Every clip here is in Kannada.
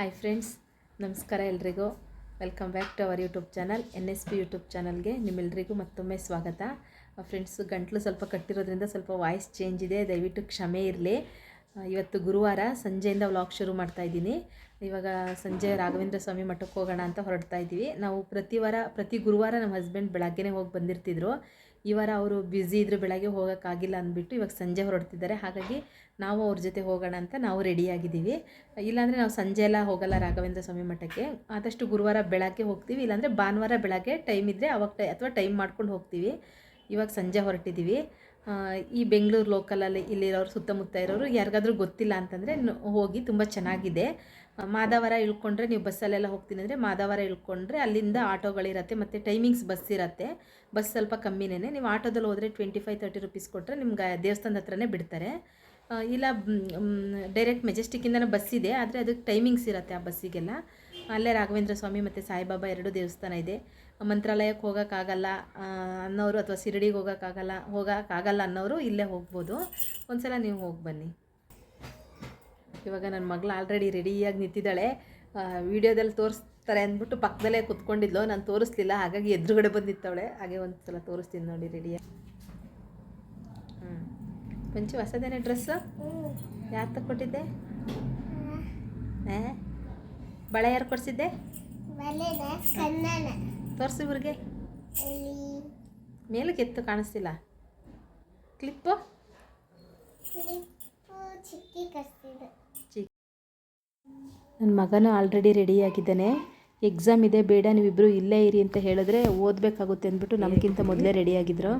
ಹಾಯ್ ಫ್ರೆಂಡ್ಸ್ ನಮಸ್ಕಾರ ಎಲ್ರಿಗೂ. Welcome back to our YouTube channel N S P YouTube ಚಾನಲ್ಗೆ ನಿಮ್ಮೆಲ್ಲರಿಗೂ ಮತ್ತೊಮ್ಮೆ ಸ್ವಾಗತ. ಫ್ರೆಂಡ್ಸ್ ಗಂಟಲು ಸ್ವಲ್ಪ ಕಟ್ಟಿರೋದ್ರಿಂದ ಸ್ವಲ್ಪ ವಾಯ್ಸ್ ಚೇಂಜ್ ಇದೆ, ದಯವಿಟ್ಟು ಕ್ಷಮೆ ಇರಲಿ. ಇವತ್ತು ಗುರುವಾರ ಸಂಜೆಯಿಂದ ವ್ಲಾಗ್ ಶುರು ಮಾಡ್ತಾ ಇದ್ದೀನಿ. ಇವಾಗ ಸಂಜೆ ರಾಘವೇಂದ್ರ ಸ್ವಾಮಿ ಮಠಕ್ಕೆ ಹೋಗೋಣ ಅಂತ ಹೊರಡ್ತಾ ಇದ್ದೀವಿ. ನಾವು ಪ್ರತಿ ವಾರ, ಪ್ರತಿ ಗುರುವಾರ ನಮ್ಮ ಹಸ್ಬೆಂಡ್ ಬೆಳಗ್ಗೆನೇ ಹೋಗಿ ಬಂದಿರ್ತಿದ್ರು. ಈ ವಾರ ಅವರು ಬ್ಯುಸಿ ಇದ್ರು ಬೆಳಗ್ಗೆ ಹೋಗೋಕ್ಕಾಗಿಲ್ಲ ಅಂದ್ಬಿಟ್ಟು ಇವಾಗ ಸಂಜೆ ಹೊರಡ್ತಿದ್ದಾರೆ. ಹಾಗಾಗಿ ನಾವು ಅವ್ರ ಜೊತೆ ಹೋಗೋಣ ಅಂತ ನಾವು ರೆಡಿಯಾಗಿದ್ದೀವಿ ಇಲ್ಲಾಂದರೆ ನಾವು ಸಂಜೆ ಎಲ್ಲ ಹೋಗಲ್ಲ ರಾಘವೇಂದ್ರ ಸ್ವಾಮಿ ಮಠಕ್ಕೆ. ಆದಷ್ಟು ಗುರುವಾರ ಬೆಳಗ್ಗೆ ಹೋಗ್ತೀವಿ. ಇಲ್ಲಾಂದರೆ ಭಾನುವಾರ ಬೆಳಗ್ಗೆ ಟೈಮ್ ಇದ್ದರೆ ಅವಾಗ ಟೈ, ಅಥವಾ ಟೈಮ್ ಮಾಡ್ಕೊಂಡು ಹೋಗ್ತೀವಿ. ಇವಾಗ ಸಂಜೆ ಹೊರಟಿದ್ದೀವಿ. ಈ ಬೆಂಗಳೂರು ಲೋಕಲಲ್ಲಿ ಇಲ್ಲಿರೋರು, ಸುತ್ತಮುತ್ತ ಇರೋರು ಯಾರಿಗಾದ್ರೂ ಗೊತ್ತಿಲ್ಲ ಅಂತಂದರೆ ಹೋಗಿ ತುಂಬ ಚೆನ್ನಾಗಿದೆ. ಮಾದಾವರ ಇಳ್ಕೊಂಡ್ರೆ ನೀವು ಬಸ್ಸಲ್ಲೆಲ್ಲ ಹೋಗ್ತೀನಿ ಅಂದರೆ ಮಾದಾವರ ಇಳ್ಕೊಂಡ್ರೆ ಅಲ್ಲಿಂದ ಆಟೋಗಳಿರತ್ತೆ ಮತ್ತು ಟೈಮಿಂಗ್ಸ್ ಬಸ್ ಇರತ್ತೆ. ಬಸ್ ಸ್ವಲ್ಪ ಕಮ್ಮಿನೇ ನೀವು ಆಟೋದಲ್ಲಿ ಹೋದರೆ ಟ್ವೆಂಟಿ ಫೈವ್ ತರ್ಟಿ ರುಪೀಸ್ ಕೊಟ್ಟರೆ ನಿಮ್ಗೆ ದೇವಸ್ಥಾನದ ಹತ್ರನೇ ಬಿಡ್ತಾರೆ. ಇಲ್ಲ ಡೈರೆಕ್ಟ್ ಮೆಜೆಸ್ಟಿಕ್ಕಿಂದನೇ ಬಸ್ ಇದೆ, ಆದರೆ ಅದಕ್ಕೆ ಟೈಮಿಂಗ್ಸ್ ಇರುತ್ತೆ ಆ ಬಸ್ಸಿಗೆಲ್ಲ ಅಲ್ಲೇ ರಾಘವೇಂದ್ರ ಸ್ವಾಮಿ ಮತ್ತು ಸಾಯಿಬಾಬಾ ಎರಡು ದೇವಸ್ಥಾನ ಇದೆ. ಮಂತ್ರಾಲಯಕ್ಕೆ ಹೋಗೋಕ್ಕಾಗಲ್ಲ ಅನ್ನೋರು ಅಥವಾ ಶಿರಡಿಗೆ ಹೋಗೋಕ್ಕಾಗಲ್ಲ ಹೋಗೋಕ್ಕಾಗಲ್ಲ ಅನ್ನೋರು ಇಲ್ಲೇ ಹೋಗ್ಬೋದು. ಒಂದು ಸಲ ನೀವು ಹೋಗಿ ಬನ್ನಿ. ಇವಾಗ ನನ್ನ ಮಗಳು ಆಲ್ರೆಡಿ ರೆಡಿಯಾಗಿ ನಿಂತಿದ್ದಾಳೆ. ವೀಡಿಯೋದಲ್ಲಿ ತೋರಿಸ್ತಾರೆ ಅಂದ್ಬಿಟ್ಟು ಪಕ್ಕದಲ್ಲೇ ಕುತ್ಕೊಂಡಿದ್ಲು. ನಾನು ತೋರಿಸ್ಲಿಲ್ಲ. ಹಾಗಾಗಿ ಎದುರುಗಡೆ ಬಂದು ನಿಂತವಳೆ. ಹಾಗೆ ಒಂದು ಸಲ ತೋರಿಸ್ತೀನಿ ನೋಡಿ ರೆಡಿಯಾಗಿ ಹ್ಞೂ ಪಂಚು ಹೊಸದೇನೆ ಡ್ರೆಸ್ಸು ಯಾರು ತಕ್ಕೊಟ್ಟಿದ್ದೆ? ಏ ಬಳೆ ಯಾರು ಕೊಡಿಸಿದ್ದೆ? ತೋರಿಸು ಇವ್ರಿಗೆ. ಮೇಲಕ್ಕೆ ಎತ್ತು ಕಾಣಿಸ್ತಿಲ್ಲ. ಕ್ಲಿಪ್ಪು? ಕ್ಲಿಪ್ಪು ಚಿಕ್ಕಿ ಕಸ್ತಿದೆ ನನ್ನ ಮಗನೂ ಆಲ್ರೆಡಿ ರೆಡಿಯಾಗಿದ್ದಾನೆ ಎಕ್ಸಾಮ್ ಇದೆ, ಬೇಡ ನೀವಿಬ್ಬರು ಇಲ್ಲೇ ಇರಿ ಅಂತ ಹೇಳಿದ್ರೆ ಓದಬೇಕಾಗುತ್ತೆ ಅಂದ್ಬಿಟ್ಟು ನಮಗಿಂತ ಮೊದಲೇ ರೆಡಿಯಾಗಿದ್ದರು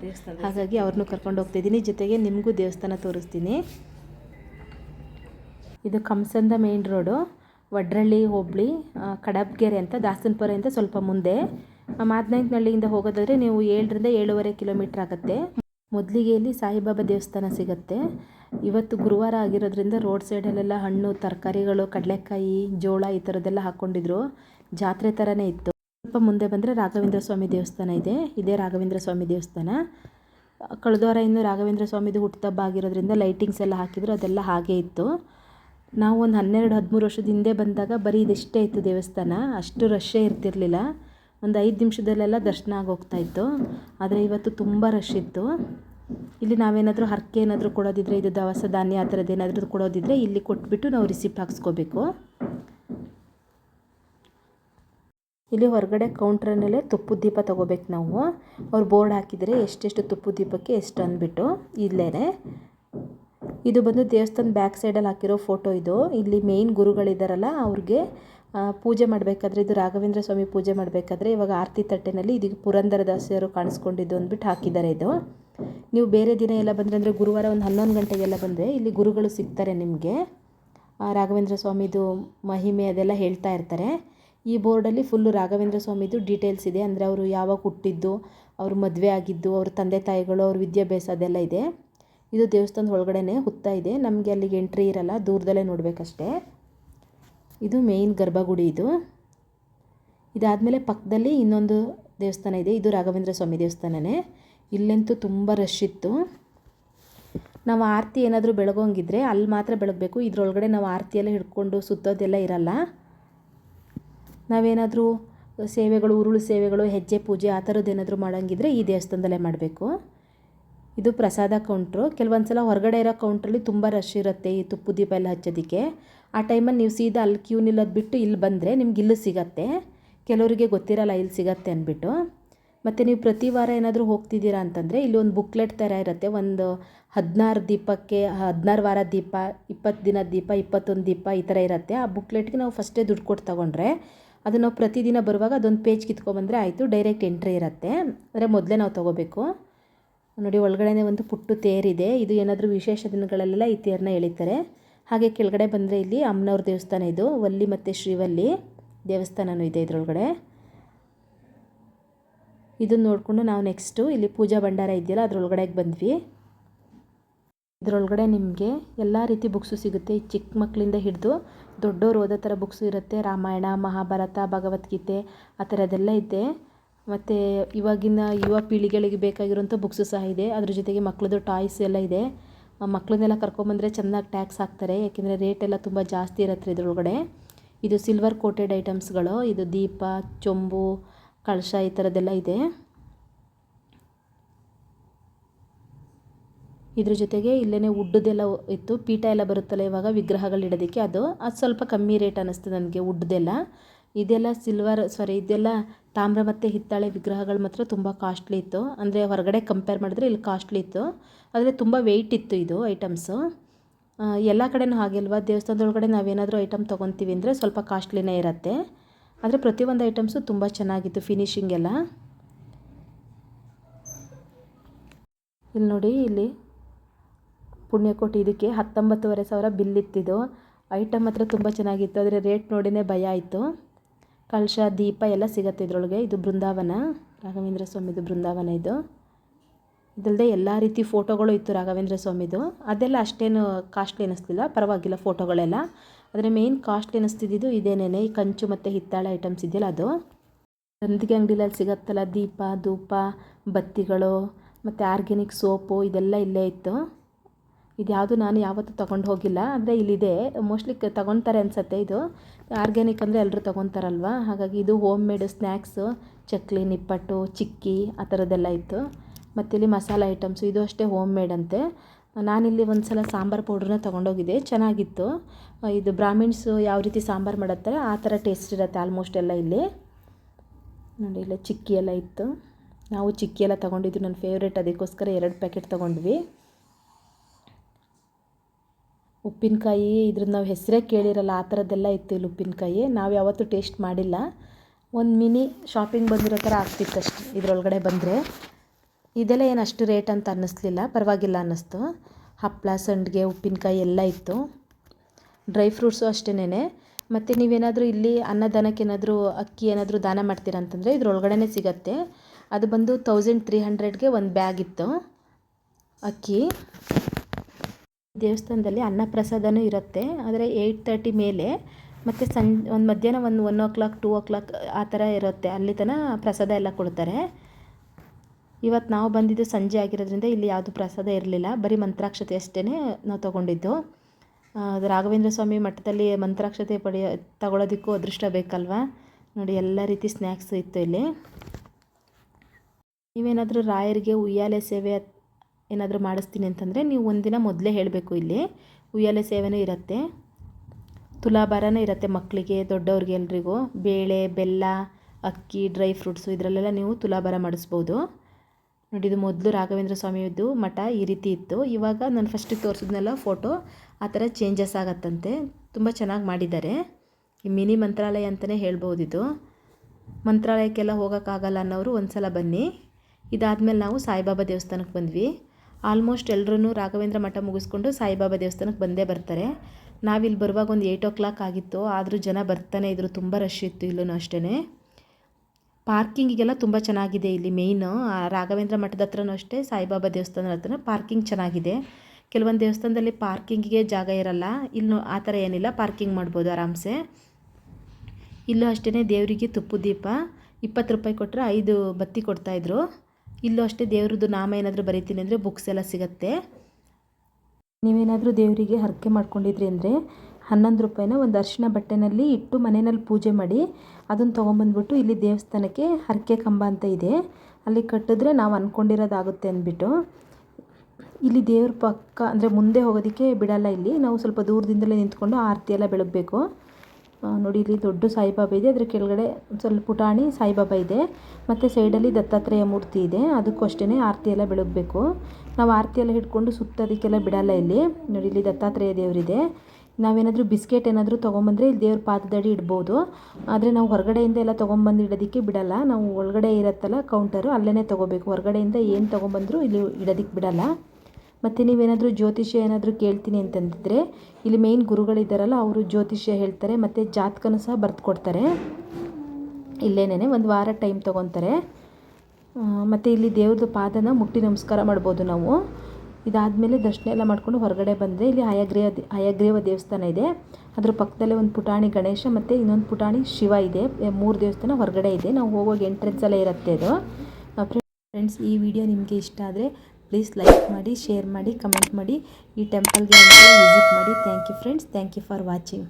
ಹಾಗಾಗಿ ಅವ್ರನ್ನೂ ಕರ್ಕೊಂಡು ಹೋಗ್ತಿದ್ದೀನಿ ಜೊತೆಗೆ ನಿಮಗೂ ದೇವಸ್ಥಾನ ತೋರಿಸ್ತೀನಿ. ಇದು ಕಂಸಂದ ಮೇನ್ ರೋಡು ವಡ್ರಳ್ಳಿ, ಹೋಬಳಿ ಕಡಬ್ಗೆರೆ ಅಂತ, ದಾಸನಪುರ ಸ್ವಲ್ಪ ಮುಂದೆ. ಮಾದನಾಯಕನಹಳ್ಳಿಯಿಂದ ಹೋಗೋದಾದರೆ ನೀವು ಏಳರಿಂದ ಏಳುವರೆ ಕಿಲೋಮೀಟ್ರ್ ಆಗುತ್ತೆ. ಮೊದಲಿಗೆ ಇಲ್ಲಿ ಸಾಯಿಬಾಬಾ ದೇವಸ್ಥಾನ ಸಿಗುತ್ತೆ. ಇವತ್ತು ಗುರುವಾರ ಆಗಿರೋದ್ರಿಂದ ರೋಡ್ ಸೈಡಲ್ಲೆಲ್ಲ ಹಣ್ಣು, ತರಕಾರಿಗಳು, ಕಡಲೆಕಾಯಿ, ಜೋಳ ಈ ಥರದ್ದೆಲ್ಲ ಹಾಕ್ಕೊಂಡಿದ್ರು ಜಾತ್ರೆ ಥರನೇ ಇತ್ತು. ಸ್ವಲ್ಪ ಮುಂದೆ ಬಂದರೆ ರಾಘವೇಂದ್ರ ಸ್ವಾಮಿ ದೇವಸ್ಥಾನ ಇದೆ. ಇದೇ ರಾಘವೇಂದ್ರ ಸ್ವಾಮಿ ದೇವಸ್ಥಾನ. ಕಳೆದವಾರ ಇನ್ನು ರಾಘವೇಂದ್ರ ಸ್ವಾಮಿದು ಹುಟ್ಟುಹಬ್ಬ ಆಗಿರೋದ್ರಿಂದ ಲೈಟಿಂಗ್ಸ್ ಎಲ್ಲ ಹಾಕಿದ್ರು. ಅದೆಲ್ಲ ಹಾಗೇ ಇತ್ತು. ನಾವು ಒಂದು ಹನ್ನೆರಡು ಹದಿಮೂರು ವರ್ಷದ ಹಿಂದೆ ಬಂದಾಗ ಬರೀ ಇದಿಷ್ಟೇ ಇತ್ತು ದೇವಸ್ಥಾನ. ಅಷ್ಟು ರಶ್ಶೇ ಇರ್ತಿರ್ಲಿಲ್ಲ. ಒಂದು ಐದು ನಿಮಿಷದಲ್ಲೆಲ್ಲ ದರ್ಶನ ಆಗೋಗ್ತಾ ಇತ್ತು. ಆದರೆ ಇವತ್ತು ತುಂಬ ರಶ್ ಇತ್ತು. ಇಲ್ಲಿ ನಾವೇನಾದರೂ ಹರಕೆ ಏನಾದರೂ ಕೊಡೋದಿದ್ರೆ, ಇದು ದವಸ ಧಾನ್ಯ ಆ ಥರದ್ದು ಏನಾದರೂ ಕೊಡೋದಿದ್ರೆ ಇಲ್ಲಿ ಕೊಟ್ಬಿಟ್ಟು ನಾವು ರಿಸಿಪ್ಟ್ ಹಾಕ್ಸ್ಕೋಬೇಕು. ಇಲ್ಲಿ ಹೊರಗಡೆ ಕೌಂಟ್ರನಲ್ಲೇ ತುಪ್ಪದ ದೀಪ ತೊಗೋಬೇಕು ನಾವು. ಅವ್ರು ಬೋರ್ಡ್ ಹಾಕಿದರೆ ಎಷ್ಟೆಷ್ಟು ತುಪ್ಪದ ದೀಪಕ್ಕೆ ಎಷ್ಟು ಅಂದ್ಬಿಟ್ಟು ಇಲ್ಲೇ ಇದು ಬಂದು ದೇವಸ್ಥಾನ ಬ್ಯಾಕ್ ಸೈಡಲ್ಲಿ ಹಾಕಿರೋ ಫೋಟೋ ಇದು. ಇಲ್ಲಿ ಮೇಯ್ನ್ ಗುರುಗಳಿದ್ದಾರಲ್ಲ ಅವ್ರಿಗೆ ಪೂಜೆ ಮಾಡಬೇಕಾದ್ರೆ ಇದು ರಾಘವೇಂದ್ರ ಸ್ವಾಮಿ ಪೂಜೆ ಮಾಡಬೇಕಾದ್ರೆ ಇವಾಗ ಆರತಿ ತಟ್ಟೆನಲ್ಲಿ ಇದಕ್ಕೆ ಪುರಂದರ ದಾಸಿಯರು ಕಾಣಿಸ್ಕೊಂಡಿದ್ದು ಅಂದ್ಬಿಟ್ಟು ಹಾಕಿದ್ದಾರೆ ಇದು. ನೀವು ಬೇರೆ ದಿನ ಎಲ್ಲ ಬಂದರೆ ಅಂದರೆ ಗುರುವಾರ ಒಂದು ಹನ್ನೊಂದು ಗಂಟೆಗೆಲ್ಲ ಬಂದರೆ ಇಲ್ಲಿ ಗುರುಗಳು ಸಿಗ್ತಾರೆ ನಿಮಗೆ. ರಾಘವೇಂದ್ರ ಸ್ವಾಮಿದು ಮಹಿಮೆ ಅದೆಲ್ಲ ಹೇಳ್ತಾ ಇರ್ತಾರೆ. ಈ ಬೋರ್ಡಲ್ಲಿ ಫುಲ್ಲು ರಾಘವೇಂದ್ರ ಸ್ವಾಮಿದು ಡೀಟೇಲ್ಸ್ ಇದೆ. ಅಂದರೆ ಅವರು ಯಾವಾಗ ಹುಟ್ಟಿದ್ದು, ಅವರು ಮದುವೆ ಆಗಿದ್ದು, ಅವ್ರ ತಂದೆ ತಾಯಿಗಳು, ಅವ್ರ ವಿದ್ಯಾಭ್ಯಾಸ ಅದೆಲ್ಲ ಇದೆ. ಇದು ದೇವಸ್ಥಾನದ ಒಳಗಡೆನೆ ಹುತ್ತಾ ಇದೆ. ನಮಗೆ ಅಲ್ಲಿಗೆ ಎಂಟ್ರಿ ಇರಲ್ಲ, ದೂರದಲ್ಲೇ ನೋಡಬೇಕಷ್ಟೇ. ಇದು ಮೇಯ್ನ್ ಗರ್ಭಗುಡಿ ಇದು. ಇದಾದಮೇಲೆ ಪಕ್ಕದಲ್ಲಿ ಇನ್ನೊಂದು ದೇವಸ್ಥಾನ ಇದೆ. ಇದು ರಾಘವೇಂದ್ರ ಸ್ವಾಮಿ ದೇವಸ್ಥಾನನೇ. ಇಲ್ಲಂತೂ ತುಂಬ ರಶ್ ಇತ್ತು. ನಾವು ಆರತಿ ಏನಾದರೂ ಬೆಳಗೋಂಗಿದ್ರೆ ಅಲ್ಲಿ ಮಾತ್ರ ಬೆಳಗಬೇಕು. ಇದರೊಳಗಡೆ ನಾವು ಆರತಿಯೆಲ್ಲ ಹಿಡ್ಕೊಂಡು ಸುತ್ತೋದೆಲ್ಲ ಇರಲ್ಲ. ನಾವೇನಾದರೂ ಸೇವೆಗಳು, ಉರುಳು ಸೇವೆಗಳು, ಹೆಜ್ಜೆ, ಪೂಜೆ ಆ ಥರದ್ದು ಏನಾದರೂ ಮಾಡೋಂಗಿದ್ರೆ ಈ ದೇವಸ್ಥಾನದಲ್ಲೇ ಮಾಡಬೇಕು. ಇದು ಪ್ರಸಾದ ಕೌಂಟ್ರು ಕೆಲವೊಂದು ಸಲ ಹೊರಗಡೆ ಇರೋ ಕೌಂಟ್ರಲ್ಲಿ ತುಂಬ ರಶ್ ಇರುತ್ತೆ ಈ ತುಪ್ಪು ದೀಪ ಎಲ್ಲ ಹಚ್ಚೋದಕ್ಕೆ. ಆ ಟೈಮಲ್ಲಿ ನೀವು ಸೀದಾ ಅಲ್ಲಿ ಕ್ಯೂ ನಿಲ್ಲೋದು ಬಿಟ್ಟು ಇಲ್ಲಿ ಬಂದರೆ ನಿಮ್ಗೆ ಇಲ್ಲೂ ಸಿಗತ್ತೆ. ಕೆಲವರಿಗೆ ಗೊತ್ತಿರಲ್ಲ ಇಲ್ಲಿ ಸಿಗತ್ತೆ ಅಂದ್ಬಿಟ್ಟು. ಮತ್ತು ನೀವು ಪ್ರತಿ ವಾರ ಏನಾದರೂ ಹೋಗ್ತಿದ್ದೀರಾ ಅಂತಂದರೆ ಇಲ್ಲಿ ಒಂದು ಬುಕ್ಲೆಟ್ ಥರ ಇರುತ್ತೆ. ಒಂದು ಹದಿನಾರು ದೀಪಕ್ಕೆ, ಹದಿನಾರು ವಾರ ದೀಪ, ಇಪ್ಪತ್ತು ದಿನ ದೀಪ, ಇಪ್ಪತ್ತೊಂದು ದೀಪ ಈ ಥರ ಇರುತ್ತೆ. ಆ ಬುಕ್ಲೆಟ್ಗೆ ನಾವು ಫಸ್ಟೇ ದುಡ್ಡು ಕೊಟ್ಟು ತೊಗೊಂಡ್ರೆ ಅದು ನಾವು ಪ್ರತಿದಿನ ಬರುವಾಗ ಅದೊಂದು ಪೇಜ್ ಕಿತ್ಕೊಂಡ್ಬಂದರೆ ಆಯಿತು ಡೈರೆಕ್ಟ್ ಎಂಟ್ರಿ ಇರುತ್ತೆ. ಅಂದರೆ ಮೊದಲೇ ನಾವು ತೊಗೋಬೇಕು. ನೋಡಿ, ಒಳಗಡೆನೇ ಒಂದು ಪುಟ್ಟು ತೇರಿದೆ. ಇದು ಏನಾದರೂ ವಿಶೇಷ ದಿನಗಳಲ್ಲೆಲ್ಲ ಈ ತೇರನ್ನ ಎಳಿತಾರೆ. ಹಾಗೆ ಕೆಳಗಡೆ ಬಂದರೆ ಇಲ್ಲಿ ಅಮ್ಮನವ್ರ ದೇವಸ್ಥಾನ ಇದು. ವಲ್ಲಿ ಮತ್ತು ಶ್ರೀವಲ್ಲಿ ದೇವಸ್ಥಾನವೂ ಇದೆ ಇದರೊಳಗಡೆ. ಇದನ್ನು ನೋಡಿಕೊಂಡು ನಾವು ನೆಕ್ಸ್ಟು ಇಲ್ಲಿ ಪೂಜಾ ಭಂಡಾರ ಇದೆಯಲ್ಲ, ಅದರೊಳಗಡೆಗೆ ಬಂದ್ವಿ. ಇದರೊಳಗಡೆ ನಿಮಗೆ ಎಲ್ಲ ರೀತಿ ಬುಕ್ಸು ಸಿಗುತ್ತೆ. ಚಿಕ್ಕ ಮಕ್ಕಳಿಂದ ಹಿಡಿದು ದೊಡ್ಡವರು ಓದೋ ಥರ ಬುಕ್ಸು ಇರುತ್ತೆ. ರಾಮಾಯಣ, ಮಹಾಭಾರತ, ಭಗವದ್ಗೀತೆ ಆ ಥರದ್ದೆಲ್ಲ ಇದೆ. ಮತ್ತು ಇವಾಗಿನ ಯುವ ಪೀಳಿಗೆಗಳಿಗೆ ಬೇಕಾಗಿರುವಂಥ ಬುಕ್ಸು ಸಹ ಇದೆ. ಅದ್ರ ಜೊತೆಗೆ ಮಕ್ಳದ್ದು ಟಾಯ್ಸ್ ಎಲ್ಲ ಇದೆ. ಮಕ್ಕಳನ್ನೆಲ್ಲ ಕರ್ಕೊಂಬಂದರೆ ಚೆನ್ನಾಗಿ ಟ್ಯಾಕ್ಸ್ ಹಾಕ್ತಾರೆ. ಯಾಕೆಂದರೆ ರೇಟ್ ಎಲ್ಲ ತುಂಬ ಜಾಸ್ತಿ ಇರುತ್ತೆ ಇದರೊಳಗಡೆ. ಇದು ಸಿಲ್ವರ್ ಕೋಟೆಡ್ ಐಟಮ್ಸ್ಗಳು ಇದು ದೀಪ, ಚೊಂಬು, ಕಳಶ ಈ ಥರದ್ದೆಲ್ಲ ಇದೆ. ಇದ್ರ ಜೊತೆಗೆ ಇಲ್ಲೇ ವುಡ್ದೆಲ್ಲ ಇತ್ತು. ಪೀಠ ಎಲ್ಲ ಬರುತ್ತಲ್ಲ ಇವಾಗ ವಿಗ್ರಹಗಳು ಇಡೋದಕ್ಕೆ. ಅದು ಅದು ಸ್ವಲ್ಪ ಕಮ್ಮಿ ರೇಟ್ ಅನ್ನಿಸ್ತು ನನಗೆ ವುಡ್ದೆಲ್ಲ ಇದೆಲ್ಲ ಸಿಲ್ವರ್ ಸಾರಿ ಇದೆಲ್ಲ ತಾಮ್ರ ಮತ್ತು ಹಿತ್ತಾಳೆ ವಿಗ್ರಹಗಳು ಮಾತ್ರ ತುಂಬ ಕಾಸ್ಟ್ಲಿ ಇತ್ತು. ಅಂದರೆ ಹೊರಗಡೆ ಕಂಪೇರ್ ಮಾಡಿದ್ರೆ ಇಲ್ಲಿ ಕಾಸ್ಟ್ಲಿ ಇತ್ತು. ಆದರೆ ತುಂಬ ವೆಯ್ಟ್ ಇತ್ತು ಇದು ಐಟಮ್ಸು ಎಲ್ಲ ಕಡೆನೂ ಹಾಗೆ ಅಲ್ವಾ? ದೇವಸ್ಥಾನದೊಳಗಡೆ ನಾವೇನಾದರೂ ಐಟಮ್ ತೊಗೊತೀವಿ ಅಂದರೆ ಸ್ವಲ್ಪ ಕಾಸ್ಟ್ಲಿನೇ ಇರುತ್ತೆ. ಆದರೆ ಪ್ರತಿಯೊಂದು ಐಟಮ್ಸು ತುಂಬ ಚೆನ್ನಾಗಿತ್ತು ಫಿನಿಶಿಂಗ್ ಎಲ್ಲ. ಇಲ್ಲಿ ನೋಡಿ, ಇಲ್ಲಿ ಪುಣ್ಯಕೋಟಿ ಇದಕ್ಕೆ ಹತ್ತೊಂಬತ್ತುವರೆ ಸಾವಿರ ಬಿಲ್ ಇತ್ತಿದ್ದು ಐಟಮ್ ಮಾತ್ರ ತುಂಬ ಚೆನ್ನಾಗಿತ್ತು. ಆದರೆ ರೇಟ್ ನೋಡಿನೇ ಭಯ ಆಯಿತು. ಕಳಶ ದೀಪ ಎಲ್ಲ ಸಿಗತ್ತೆ ಇದರೊಳಗೆ. ಇದು ಬೃಂದಾವನ, ರಾಘವೇಂದ್ರ ಸ್ವಾಮಿದು ಬೃಂದಾವನ ಇದು. ಇದಲ್ಲದೆ ಎಲ್ಲ ರೀತಿ ಫೋಟೋಗಳು ಇತ್ತು ರಾಘವೇಂದ್ರ ಸ್ವಾಮಿದು. ಅದೆಲ್ಲ ಅಷ್ಟೇನು ಕಾಸ್ಟ್ಲಿ ಅನ್ನಿಸ್ಲಿಲ್ಲ ಪರವಾಗಿಲ್ಲ ಫೋಟೋಗಳೆಲ್ಲ. ಆದರೆ ಮೇಯ್ನ್ ಕಾಸ್ಟ್ಲಿ ಅನ್ನಿಸ್ತಿದ್ದು ಇದೇನೇನೆ, ಈ ಕಂಚು ಮತ್ತು ಹಿತ್ತಾಳೆ ಐಟಮ್ಸ್ ಇದೆಯಲ್ಲ ಅದು. ಗಂದಿಗೆ ಅಂಗಡಿಲಲ್ಲಿ ಸಿಗತ್ತಲ್ಲ ದೀಪ, ಧೂಪ, ಬತ್ತಿಗಳು, ಮತ್ತು ಆರ್ಗ್ಯಾನಿಕ್ ಸೋಪು, ಇದೆಲ್ಲ ಇಲ್ಲೇ ಇತ್ತು. ಇದ್ಯಾವುದು ನಾನು ಯಾವತ್ತೂ ತೊಗೊಂಡು ಹೋಗಿಲ್ಲ. ಅಂದರೆ ಇಲ್ಲಿದೆ. ಮೋಸ್ಟ್ಲಿ ತೊಗೊತಾರೆ ಅನಿಸತ್ತೆ ಇದು. ಆರ್ಗ್ಯಾನಿಕ್ ಅಂದರೆ ಎಲ್ಲರೂ ತೊಗೊತಾರಲ್ವ? ಹಾಗಾಗಿ ಇದು home made snacks chakli, nippattu, chikki ಆ ಥರದ್ದೆಲ್ಲ ಇತ್ತು. ಮತ್ತು ಇಲ್ಲಿ ಮಸಾಲೆ ಐಟಮ್ಸು ಇದು ಅಷ್ಟೇ ಹೋಮ್ ಮೇಡ್ ಅಂತೆ. ನಾನಿಲ್ಲಿ ಒಂದು ಸಲ ಸಾಂಬಾರು ಪೌಡ್ರನ್ನ ತೊಗೊಂಡೋಗಿದ್ದೆ. ಚೆನ್ನಾಗಿತ್ತು. ಇದು ಬ್ರಾಹ್ಮಿಣ್ಸು ಯಾವ ರೀತಿ ಸಾಂಬಾರು ಮಾಡುತ್ತಾರೆ ಆ ಥರ ಟೇಸ್ಟ್ ಇರುತ್ತೆ ಆಲ್ಮೋಸ್ಟ್ ಎಲ್ಲ ಇಲ್ಲಿ. ನೋಡಿ, ಇಲ್ಲ ಚಿಕ್ಕಿ ಎಲ್ಲ ಇತ್ತು. ನಾವು ಚಿಕ್ಕಿ ಎಲ್ಲ ತೊಗೊಂಡಿದ್ದು ನನ್ನ ಫೇವ್ರೇಟ್ ಅದಕ್ಕೋಸ್ಕರ ಎರಡು ಪ್ಯಾಕೆಟ್ ತೊಗೊಂಡ್ವಿ. ಉಪ್ಪಿನಕಾಯಿ ಇದ್ರದ್ದು ನಾವು ಹೆಸರೇ ಕೇಳಿರಲ್ಲ, ಆ ಥರದ್ದೆಲ್ಲ ಇತ್ತು ಇಲ್ಲಿ ಉಪ್ಪಿನಕಾಯಿ. ನಾವು ಯಾವತ್ತೂ ಟೇಸ್ಟ್ ಮಾಡಿಲ್ಲ. ಒಂದು ಮಿನಿ ಶಾಪಿಂಗ್ ಬಂದಿರೋ ಥರ ಆಗ್ತಿತ್ತು ಅಷ್ಟು ಇದರೊಳಗಡೆ ಬಂದರೆ. ಇದೆಲ್ಲ ಏನು ಅಷ್ಟು ರೇಟ್ ಅಂತ ಅನ್ನಿಸ್ಲಿಲ್ಲ, ಪರವಾಗಿಲ್ಲ ಅನ್ನಿಸ್ತು. ಹಪ್ಪಳ ಸಂಡಿಗೆ, ಉಪ್ಪಿನಕಾಯಿ ಎಲ್ಲ ಇತ್ತು. ಡ್ರೈ ಫ್ರೂಟ್ಸು ಅಷ್ಟೇನೆ ಮತ್ತು ನೀವೇನಾದರೂ ಇಲ್ಲಿ ಅನ್ನದಾನಕ್ಕೆ ಏನಾದರೂ, ಅಕ್ಕಿ ಏನಾದರೂ ದಾನ ಮಾಡ್ತೀರಾ ಅಂತಂದರೆ ಇದ್ರೊಳಗಡೆ ಸಿಗತ್ತೆ. ಅದು ಬಂದು ತೌಸಂಡ್ ತ್ರೀ ಹಂಡ್ರೆಡ್ಗೆ ಒಂದು ಬ್ಯಾಗ್ ಇತ್ತು. ಅಕ್ಕಿ. ದೇವಸ್ಥಾನದಲ್ಲಿ ಅನ್ನಪ್ರಸಾದನೂ ಇರುತ್ತೆ. ಆದರೆ ಏಯ್ಟ್ ತರ್ಟಿ ಮೇಲೆ ಮತ್ತು ಸಂ, ಒಂದು ಮಧ್ಯಾಹ್ನ ಒಂದು one o'clock two o'clock ಆ ಥರ ಇರುತ್ತೆ. ಅಲ್ಲಿ ತನಕ ಪ್ರಸಾದ ಎಲ್ಲ ಕೊಡ್ತಾರೆ. ಇವತ್ತು ನಾವು ಬಂದಿದ್ದು ಸಂಜೆ ಆಗಿರೋದ್ರಿಂದ ಇಲ್ಲಿ ಯಾವುದು ಪ್ರಸಾದ ಇರಲಿಲ್ಲ. ಬರೀ ಮಂತ್ರಾಕ್ಷತೆ ಅಷ್ಟೇ ನಾವು ತೊಗೊಂಡಿದ್ದು. ರಾಘವೇಂದ್ರ ಸ್ವಾಮಿ ಮಠದಲ್ಲಿ ಮಂತ್ರಾಕ್ಷತೆ ಪಡೆಯ ತಗೊಳ್ಳೋದಕ್ಕೂ ಅದೃಷ್ಟ ಬೇಕಲ್ವಾ? ನೋಡಿ, ಎಲ್ಲ ರೀತಿ ಸ್ನ್ಯಾಕ್ಸ್ ಇತ್ತು ಇಲ್ಲಿ. ನೀವೇನಾದರೂ ರಾಯರಿಗೆ ಉಯ್ಯಾಲೆ ಸೇವೆ ಏನಾದರೂ ಮಾಡಿಸ್ತೀನಿ ಅಂತಂದರೆ ನೀವು ಒಂದಿನ ಮೊದಲೇ ಹೇಳಬೇಕು ಇಲ್ಲಿ. ಉಯ್ಯಾಲೆ ಸೇವೆನೂ ಇರುತ್ತೆ. ತುಲಾಭಾರನೂ ಇರುತ್ತೆ ಮಕ್ಕಳಿಗೆ ದೊಡ್ಡವ್ರಿಗೆ ಎಲ್ರಿಗೂ. ಬೇಳೆ, ಬೆಲ್ಲ, ಅಕ್ಕಿ, ಡ್ರೈ ಫ್ರೂಟ್ಸು ಇದರಲ್ಲೆಲ್ಲ ನೀವು ತುಲಾಭಾರ ಮಾಡಿಸ್ಬೋದು. ನೋಡಿ, ಇದು ಮೊದಲು ರಾಘವೇಂದ್ರ ಸ್ವಾಮಿಯದ್ದು ಮಠ ಈ ರೀತಿ ಇತ್ತು. ಇವಾಗ ನಾನು ಫಸ್ಟಿಗೆ ತೋರಿಸಿದ್ನೆಲ್ಲ ಫೋಟೋ ಆ ಥರ ಚೇಂಜಸ್ ಆಗತ್ತಂತೆ. ತುಂಬ ಚೆನ್ನಾಗಿ ಮಾಡಿದ್ದಾರೆ. ಈ ಮಿನಿ ಮಂತ್ರಾಲಯ ಅಂತಲೇ ಹೇಳ್ಬೋದು ಇದು. ಮಂತ್ರಾಲಯಕ್ಕೆಲ್ಲ ಹೋಗೋಕ್ಕಾಗಲ್ಲ ಅನ್ನೋರು ಒಂದು ಸಲ ಬನ್ನಿ. ಇದಾದಮೇಲೆ ನಾವು ಸಾಯಿಬಾಬಾ ದೇವಸ್ಥಾನಕ್ಕೆ ಬಂದ್ವಿ. ಆಲ್ಮೋಸ್ಟ್ ಎಲ್ಲರೂ ರಾಘವೇಂದ್ರ ಮಠ ಮುಗಿಸ್ಕೊಂಡು ಸಾಯಿಬಾಬಾ ದೇವಸ್ಥಾನಕ್ಕೆ ಬಂದೇ ಬರ್ತಾರೆ. ನಾವಿಲ್ಲಿ ಬರುವಾಗ ಒಂದು ಏಯ್ಟ್ ಓ ಕ್ಲಾಕ್ ಆಗಿತ್ತು. ಆದರೂ ಜನ ಬರ್ತಾನೆ ಇದ್ರು. ತುಂಬ ರಶ್ ಇತ್ತು ಇಲ್ಲೂ ಅಷ್ಟೇ ಪಾರ್ಕಿಂಗಿಗೆಲ್ಲ ತುಂಬ ಚೆನ್ನಾಗಿದೆ ಇಲ್ಲಿ ಮೇಯ್ನು ರಾಘವೇಂದ್ರ ಮಠದ ಹತ್ರನೂ ಅಷ್ಟೇ, ಸಾಯಿಬಾಬಾ ದೇವಸ್ಥಾನದ ಹತ್ರ ಪಾರ್ಕಿಂಗ್ ಚೆನ್ನಾಗಿದೆ. ಕೆಲವೊಂದು ದೇವಸ್ಥಾನದಲ್ಲಿ ಪಾರ್ಕಿಂಗಿಗೆ ಜಾಗ ಇರಲ್ಲ. ಇಲ್ಲಿ ಆ ಥರ ಏನಿಲ್ಲ. ಪಾರ್ಕಿಂಗ್ ಮಾಡ್ಬೋದು ಆರಾಮ್ಸೆ. ಇಲ್ಲೂ ಅಷ್ಟೇ ದೇವರಿಗೆ ತುಪ್ಪು ದೀಪ. ಇಪ್ಪತ್ತು ರೂಪಾಯಿ ಕೊಟ್ಟರೆ ಐದು ಬತ್ತಿ ಕೊಡ್ತಾಯಿದ್ರು ಇಲ್ಲೂ ಅಷ್ಟೇ ದೇವ್ರದ್ದು ನಾಮ ಏನಾದರೂ ಬರೀತೀನಿ ಅಂದರೆ ಬುಕ್ಸ್ ಎಲ್ಲ ಸಿಗುತ್ತೆ. ನೀವೇನಾದರೂ ದೇವರಿಗೆ ಹರಕೆ ಮಾಡ್ಕೊಂಡಿದ್ರಿ ಅಂದರೆ ಹನ್ನೊಂದು ರೂಪಾಯಿನ ಒಂದು ಅರಿಶಿನ ಬಟ್ಟೆನಲ್ಲಿ ಇಟ್ಟು ಮನೆಯಲ್ಲಿ ಪೂಜೆ ಮಾಡಿ ಅದನ್ನು ತೊಗೊಂಬಂದ್ಬಿಟ್ಟು ಇಲ್ಲಿ ದೇವಸ್ಥಾನಕ್ಕೆ ಹರಕೆ ಕಂಬ ಅಂತ ಇದೆ. ಅಲ್ಲಿ ಕಟ್ಟಿದ್ರೆ ನಾವು ಅಂದ್ಕೊಂಡಿರೋದಾಗುತ್ತೆ ಅಂದ್ಬಿಟ್ಟು. ಇಲ್ಲಿ ದೇವ್ರ ಪಕ್ಕ ಅಂದರೆ ಮುಂದೆ ಹೋಗೋದಕ್ಕೆ ಬಿಡಲ್ಲ ಇಲ್ಲಿ. ನಾವು ಸ್ವಲ್ಪ ದೂರದಿಂದಲೇ ನಿಂತ್ಕೊಂಡು ಆರತಿ ಎಲ್ಲ ಬೆಳಗಬೇಕು. ನೋಡಿ, ಇಲ್ಲಿ ದೊಡ್ಡ ಸಾಯಿಬಾಬಾ ಇದೆ. ಅದ್ರ ಕೆಳಗಡೆ ಸ್ವಲ್ಪ ಪುಟಾಣಿ ಸಾಯಿಬಾಬಾ ಇದೆ. ಮತ್ತು ಸೈಡಲ್ಲಿ ದತ್ತಾತ್ರೇಯ ಮೂರ್ತಿ ಇದೆ. ಅದಕ್ಕೂ ಅಷ್ಟೇ ಆರತಿ ಎಲ್ಲ ಬೆಳಗಬೇಕು. ನಾವು ಆರತಿ ಎಲ್ಲ ಹಿಡ್ಕೊಂಡು ಸುತ್ತೋದಕ್ಕೆಲ್ಲ ಬಿಡಲ್ಲ ಇಲ್ಲಿ. ನೋಡಿ, ಇಲ್ಲಿ ದತ್ತಾತ್ರೇಯ ದೇವರಿದೆ. ನಾವೇನಾದರೂ ಬಿಸ್ಕೆಟ್ ಏನಾದರೂ ತೊಗೊಂಬಂದರೆ ಇಲ್ಲಿ ದೇವ್ರ ಪಾದದಡಿ ಇಡ್ಬೋದು. ಆದರೆ ನಾವು ಹೊರಗಡೆಯಿಂದ ಎಲ್ಲ ತೊಗೊಂಬಂದು ಇಡೋದಕ್ಕೆ ಬಿಡಲ್ಲ. ನಾವು ಒಳಗಡೆ ಇರುತ್ತಲ್ಲ ಕೌಂಟರು ಅಲ್ಲೇ ತೊಗೋಬೇಕು. ಹೊರಗಡೆಯಿಂದ ಏನು ತೊಗೊಂಬಂದರೂ ಇಲ್ಲಿ ಇಡೋದಕ್ಕೆ ಬಿಡಲ್ಲ. ಮತ್ತು ನೀವೇನಾದರೂ ಜ್ಯೋತಿಷ್ಯ ಏನಾದರೂ ಕೇಳ್ತೀನಿ ಅಂತಂದಿದ್ರೆ, ಇಲ್ಲಿ ಮೇಯ್ನ್ ಗುರುಗಳಿದ್ದಾರಲ್ಲ ಅವರು ಜ್ಯೋತಿಷ್ಯ ಹೇಳ್ತಾರೆ, ಮತ್ತು ಜಾತಕನೂ ಸಹ ಬರೆದು ಕೊಡ್ತಾರೆ ಇಲ್ಲೇನೇ ಒಂದು ವಾರ ಟೈಮ್ ತೊಗೊತಾರೆ. ಮತ್ತು ಇಲ್ಲಿ ದೇವ್ರದ್ದು ಪಾದನ ಮುಟ್ಟಿ ನಮಸ್ಕಾರ ಮಾಡ್ಬೋದು ನಾವು. ಇದಾದಮೇಲೆ ದರ್ಶನ ಎಲ್ಲ ಮಾಡಿಕೊಂಡು ಹೊರಗಡೆ ಬಂದರೆ ಇಲ್ಲಿ ಹಯಗ್ರೀವ ಹಯಗ್ರೀವ ದೇವಸ್ಥಾನ ಇದೆ. ಅದ್ರ ಪಕ್ಕದಲ್ಲೇ ಒಂದು ಪುಟಾಣಿ ಗಣೇಶ, ಮತ್ತು ಇನ್ನೊಂದು ಪುಟಾಣಿ ಶಿವ ಇದೆ. ಮೂರು ದೇವಸ್ಥಾನ ಹೊರಗಡೆ ಇದೆ. ನಾವು ಹೋಗುವಾಗ ಎಂಟ್ರೆನ್ಸಲ್ಲೇ ಇರುತ್ತೆ ಅದು. ಫ್ರೆಂಡ್ಸ್ ಈ ವಿಡಿಯೋ ನಿಮಗೆ ಇಷ್ಟ ಆದರೆ ಪ್ಲೀಸ್ ಲೈಕ್ ಮಾಡಿ ಶೇರ್ ಮಾಡಿ ಕಮೆಂಟ್ ಮಾಡಿ ಈ ಟೆಂಪಲ್ಗೆ ವಿಸಿಟ್ ಮಾಡಿ. Thank you friends thank you for watching